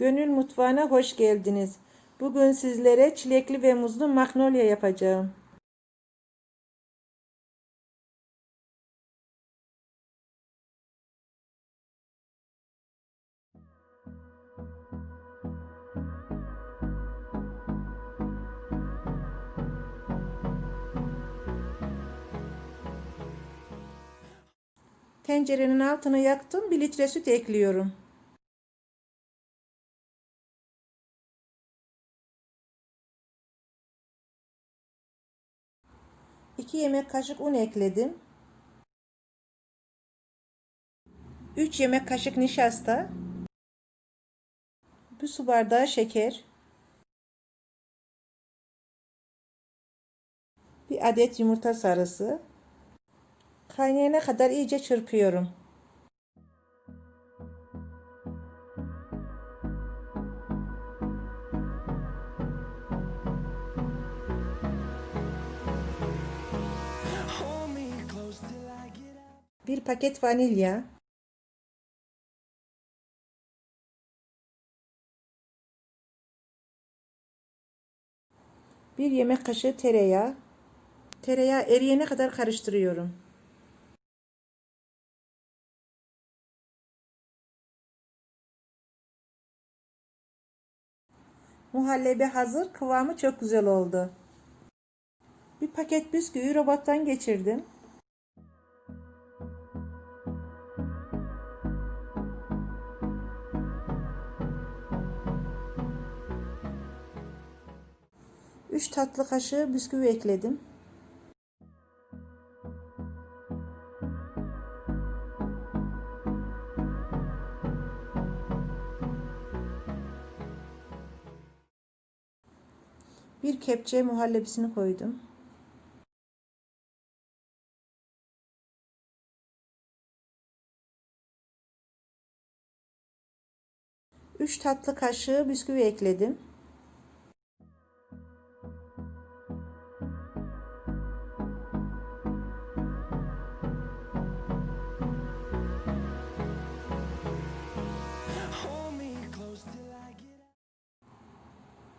Gönül mutfağına hoş geldiniz. Bugün sizlere çilekli ve muzlu magnolia yapacağım. Tencerenin altını yaktım. 1 litre süt ekliyorum. 2 yemek kaşık un ekledim. 3 yemek kaşık nişasta. 1 su bardağı şeker. 1 adet yumurta sarısı. Kaynayana kadar iyice çırpıyorum. 1 paket vanilya, bir yemek kaşığı tereyağı. Tereyağı eriyene kadar karıştırıyorum. Muhallebi hazır. Kıvamı çok güzel oldu. Bir paket bisküvi robottan geçirdim. Üç tatlı kaşığı bisküvi ekledim. Bir kepçe muhallebisini koydum. Üç tatlı kaşığı bisküvi ekledim.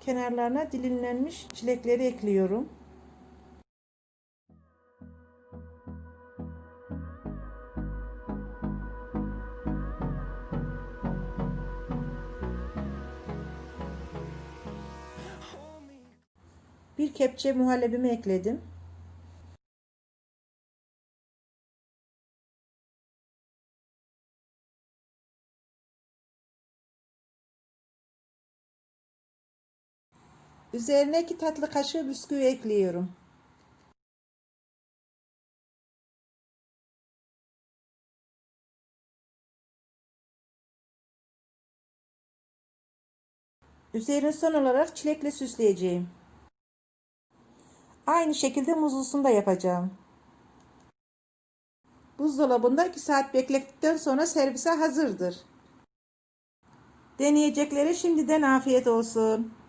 Kenarlarına dilimlenmiş çilekleri ekliyorum. Bir kepçe muhallebimi ekledim. Üzerine iki tatlı kaşığı bisküvi ekliyorum. Üzerini son olarak çilekle süsleyeceğim. Aynı şekilde muzlusunu da yapacağım. Buzdolabında 2 saat beklettikten sonra servise hazırdır. Deneyeceklere şimdiden afiyet olsun.